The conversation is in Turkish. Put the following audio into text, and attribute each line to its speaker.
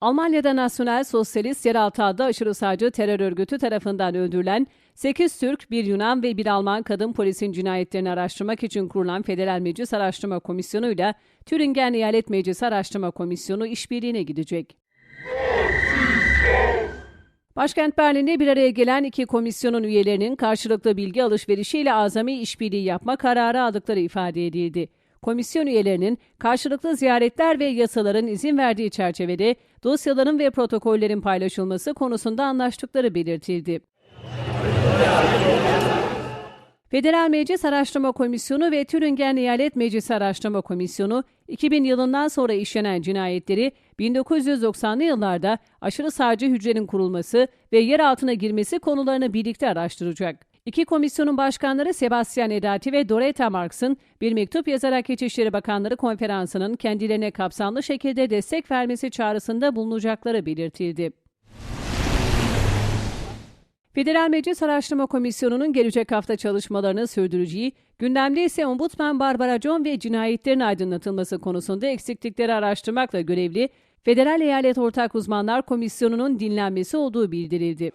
Speaker 1: Almanya'da Nasyonel Sosyalist Yeraltı adlı aşırı sağcı terör örgütü tarafından öldürülen 8 Türk, bir Yunan ve bir Alman kadın polisin cinayetlerini araştırmak için kurulan Federal Meclis Araştırma Komisyonu ile Türingen Eyalet Meclisi Araştırma Komisyonu işbirliğine gidecek. Başkent Berlin'de bir araya gelen iki komisyonun üyelerinin karşılıklı bilgi alışverişiyle azami işbirliği yapma kararı aldıkları ifade edildi. Komisyon üyelerinin karşılıklı ziyaretler ve yasaların izin verdiği çerçevede dosyaların ve protokollerin paylaşılması konusunda anlaştıkları belirtildi. Federal Meclis Araştırma Komisyonu ve Türingen Eyalet Meclisi Araştırma Komisyonu, 2000 yılından sonra işlenen cinayetleri 1990'lı yıllarda aşırı sağcı hücrenin kurulması ve yer altına girmesi konularını birlikte araştıracak. İki komisyonun başkanları Sebastian Edati ve Doretta Marks'ın bir mektup yazarak İçişleri Bakanları Konferansı'nın kendilerine kapsamlı şekilde destek vermesi çağrısında bulunacakları belirtildi. Federal Meclis Araştırma Komisyonu'nun gelecek hafta çalışmalarını sürdüreceği, gündemde ise Ombudsman Barbara John ve cinayetlerin aydınlatılması konusunda eksiklikleri araştırmakla görevli Federal Eyalet Ortak Uzmanlar Komisyonu'nun dinlenmesi olduğu bildirildi.